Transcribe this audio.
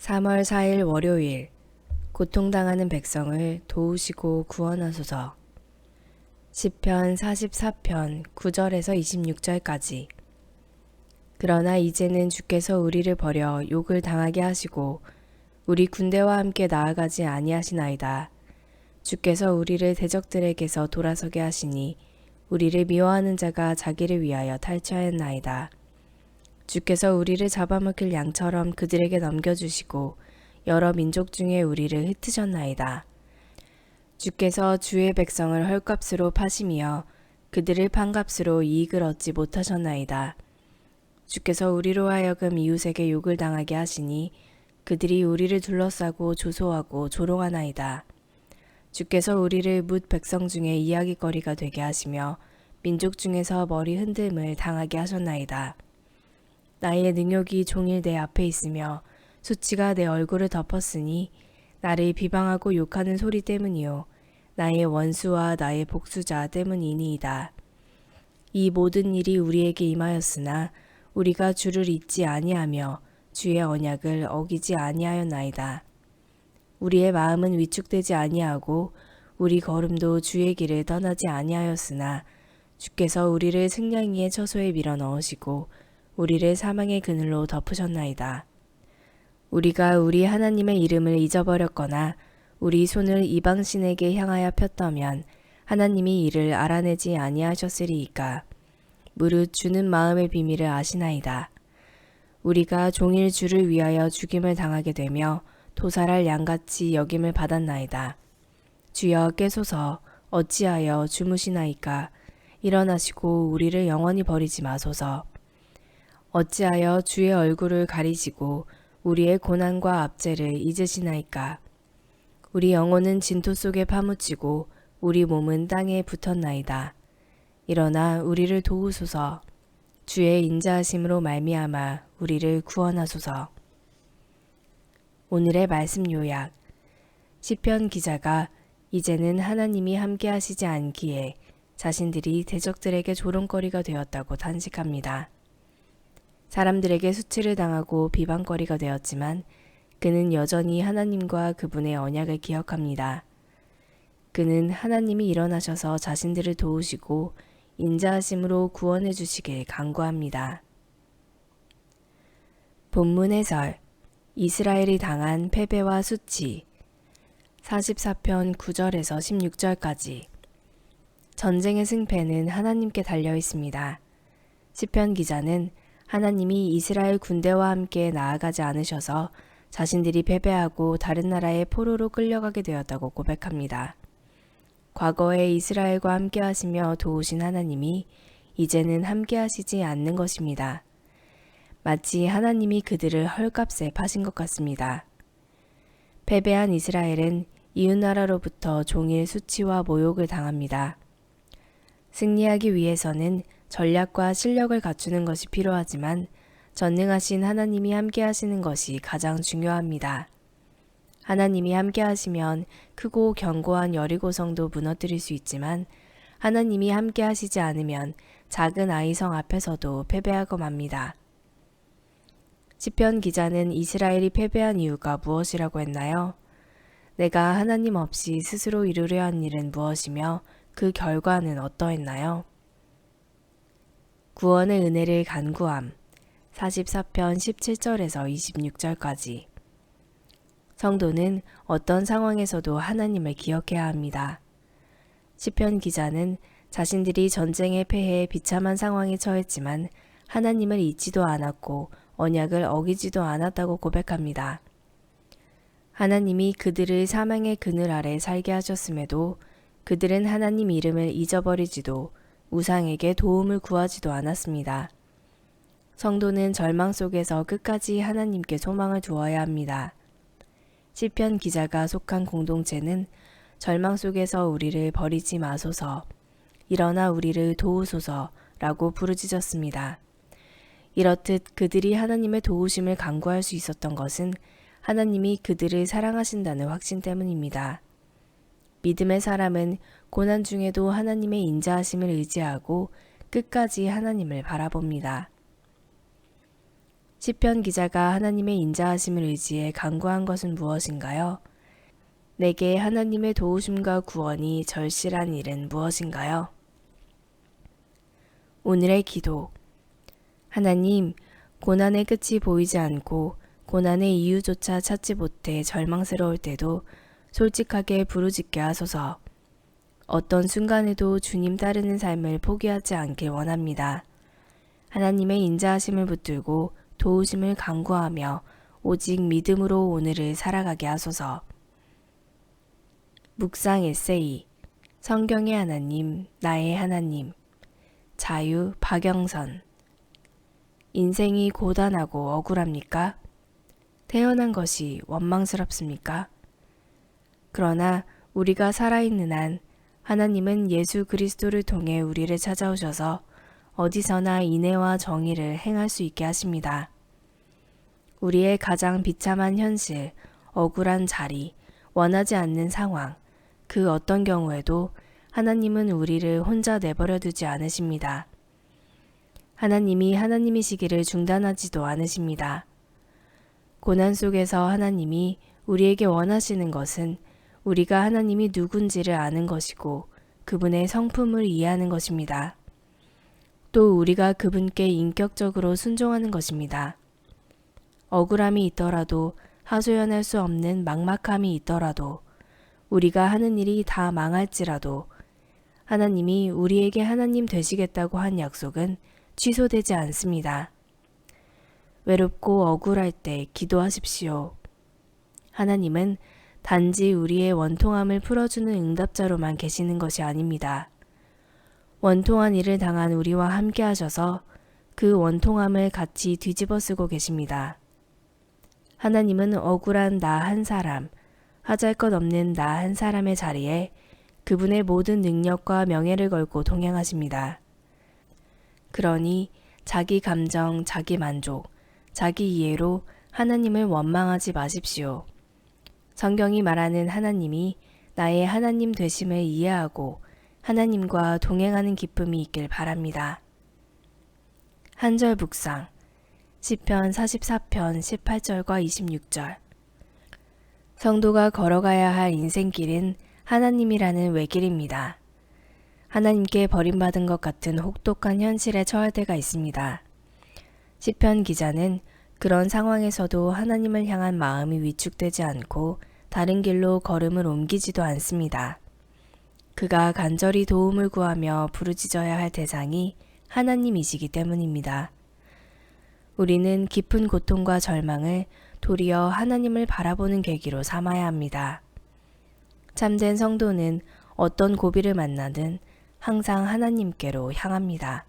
3월 4일 월요일 고통당하는 백성을 도우시고 구원하소서. 시편 44편 9절에서 26절까지 그러나 이제는 주께서 우리를 버려 욕을 당하게 하시고 우리 군대와 함께 나아가지 아니하시나이다. 주께서 우리를 대적들에게서 돌아서게 하시니 우리를 미워하는 자가 자기를 위하여 탈취하였나이다. 주께서 우리를 잡아먹힐 양처럼 그들에게 넘겨주시고 여러 민족 중에 우리를 흩으셨나이다. 주께서 주의 백성을 헐값으로 파시며 그들을 판값으로 이익을 얻지 못하셨나이다. 주께서 우리로 하여금 이웃에게 욕을 당하게 하시니 그들이 우리를 둘러싸고 조소하고 조롱하나이다. 주께서 우리를 뭇 백성 중에 이야기거리가 되게 하시며 민족 중에서 머리 흔듦을 당하게 하셨나이다. 나의 능욕이 종일 내 앞에 있으며 수치가 내 얼굴을 덮었으니 나를 비방하고 욕하는 소리 때문이요 나의 원수와 나의 복수자 때문이니이다. 이 모든 일이 우리에게 임하였으나 우리가 주를 잊지 아니하며 주의 언약을 어기지 아니하였나이다. 우리의 마음은 위축되지 아니하고 우리 걸음도 주의 길을 떠나지 아니하였으나 주께서 우리를 승냥이의 처소에 밀어 넣으시고 우리를 사망의 그늘로 덮으셨나이다. 우리가 우리 하나님의 이름을 잊어버렸거나 우리 손을 이방신에게 향하여 폈다면 하나님이 이를 알아내지 아니하셨으리이까. 무릇 주는 마음의 비밀을 아시나이다. 우리가 종일 주를 위하여 죽임을 당하게 되며 도살할 양같이 여김을 받았나이다. 주여 깨소서 어찌하여 주무시나이까 일어나시고 우리를 영원히 버리지 마소서. 어찌하여 주의 얼굴을 가리시고 우리의 고난과 압제를 잊으시나이까. 우리 영혼은 진토 속에 파묻히고 우리 몸은 땅에 붙었나이다. 일어나 우리를 도우소서. 주의 인자하심으로 말미암아 우리를 구원하소서. 오늘의 말씀 요약. 시편 기자가 이제는 하나님이 함께 하시지 않기에 자신들이 대적들에게 조롱거리가 되었다고 탄식합니다. 사람들에게 수치를 당하고 비방거리가 되었지만 그는 여전히 하나님과 그분의 언약을 기억합니다. 그는 하나님이 일어나셔서 자신들을 도우시고 인자하심으로 구원해 주시길 간구합니다. 본문 해설 이스라엘이 당한 패배와 수치 44편 9절에서 16절까지 전쟁의 승패는 하나님께 달려 있습니다. 시편 기자는 하나님이 이스라엘 군대와 함께 나아가지 않으셔서 자신들이 패배하고 다른 나라의 포로로 끌려가게 되었다고 고백합니다. 과거에 이스라엘과 함께 하시며 도우신 하나님이 이제는 함께 하시지 않는 것입니다. 마치 하나님이 그들을 헐값에 파신 것 같습니다. 패배한 이스라엘은 이웃나라로부터 종일 수치와 모욕을 당합니다. 승리하기 위해서는 전략과 실력을 갖추는 것이 필요하지만 전능하신 하나님이 함께 하시는 것이 가장 중요합니다. 하나님이 함께 하시면 크고 견고한 여리고성도 무너뜨릴 수 있지만 하나님이 함께 하시지 않으면 작은 아이성 앞에서도 패배하고 맙니다. 시편 기자는 이스라엘이 패배한 이유가 무엇이라고 했나요? 내가 하나님 없이 스스로 이루려 한 일은 무엇이며 그 결과는 어떠했나요? 구원의 은혜를 간구함 44편 17절에서 26절까지 성도는 어떤 상황에서도 하나님을 기억해야 합니다. 시편 기자는 자신들이 전쟁의 패해에 비참한 상황에 처했지만 하나님을 잊지도 않았고 언약을 어기지도 않았다고 고백합니다. 하나님이 그들을 사망의 그늘 아래 살게 하셨음에도 그들은 하나님 이름을 잊어버리지도 우상에게 도움을 구하지도 않았습니다. 성도는 절망 속에서 끝까지 하나님께 소망을 두어야 합니다. 시편 기자가 속한 공동체는 절망 속에서 우리를 버리지 마소서, 일어나 우리를 도우소서라고 부르짖었습니다. 이렇듯 그들이 하나님의 도우심을 간구할 수 있었던 것은 하나님이 그들을 사랑하신다는 확신 때문입니다. 믿음의 사람은 고난 중에도 하나님의 인자하심을 의지하고 끝까지 하나님을 바라봅니다. 시편 기자가 하나님의 인자하심을 의지해 간구한 것은 무엇인가요? 내게 하나님의 도우심과 구원이 절실한 일은 무엇인가요? 오늘의 기도. 하나님, 고난의 끝이 보이지 않고 고난의 이유조차 찾지 못해 절망스러울 때도 솔직하게 부르짖게 하소서. 어떤 순간에도 주님 따르는 삶을 포기하지 않길 원합니다. 하나님의 인자하심을 붙들고 도우심을 간구하며 오직 믿음으로 오늘을 살아가게 하소서. 묵상 에세이 성경의 하나님, 나의 하나님 자유 박영선 인생이 고단하고 억울합니까? 태어난 것이 원망스럽습니까? 그러나 우리가 살아있는 한 하나님은 예수 그리스도를 통해 우리를 찾아오셔서 어디서나 인애와 정의를 행할 수 있게 하십니다. 우리의 가장 비참한 현실, 억울한 자리, 원하지 않는 상황, 그 어떤 경우에도 하나님은 우리를 혼자 내버려 두지 않으십니다. 하나님이 하나님이시기를 중단하지도 않으십니다. 고난 속에서 하나님이 우리에게 원하시는 것은 우리가 하나님이 누군지를 아는 것이고 그분의 성품을 이해하는 것입니다. 또 우리가 그분께 인격적으로 순종하는 것입니다. 억울함이 있더라도 하소연할 수 없는 막막함이 있더라도 우리가 하는 일이 다 망할지라도 하나님이 우리에게 하나님 되시겠다고 한 약속은 취소되지 않습니다. 외롭고 억울할 때 기도하십시오. 하나님은 단지 우리의 원통함을 풀어주는 응답자로만 계시는 것이 아닙니다. 원통한 일을 당한 우리와 함께 하셔서 그 원통함을 같이 뒤집어 쓰고 계십니다. 하나님은 억울한 나 한 사람, 하잘 것 없는 나 한 사람의 자리에 그분의 모든 능력과 명예를 걸고 동행하십니다. 그러니 자기 감정, 자기 만족, 자기 이해로 하나님을 원망하지 마십시오. 성경이 말하는 하나님이 나의 하나님 되심을 이해하고 하나님과 동행하는 기쁨이 있길 바랍니다. 한절 묵상 시편 44편 18절과 26절 성도가 걸어가야 할 인생길은 하나님이라는 외길입니다. 하나님께 버림받은 것 같은 혹독한 현실에 처할 때가 있습니다. 시편 기자는 그런 상황에서도 하나님을 향한 마음이 위축되지 않고 다른 길로 걸음을 옮기지도 않습니다. 그가 간절히 도움을 구하며 부르짖어야 할 대상이 하나님이시기 때문입니다. 우리는 깊은 고통과 절망을 도리어 하나님을 바라보는 계기로 삼아야 합니다. 참된 성도는 어떤 고비를 만나든 항상 하나님께로 향합니다.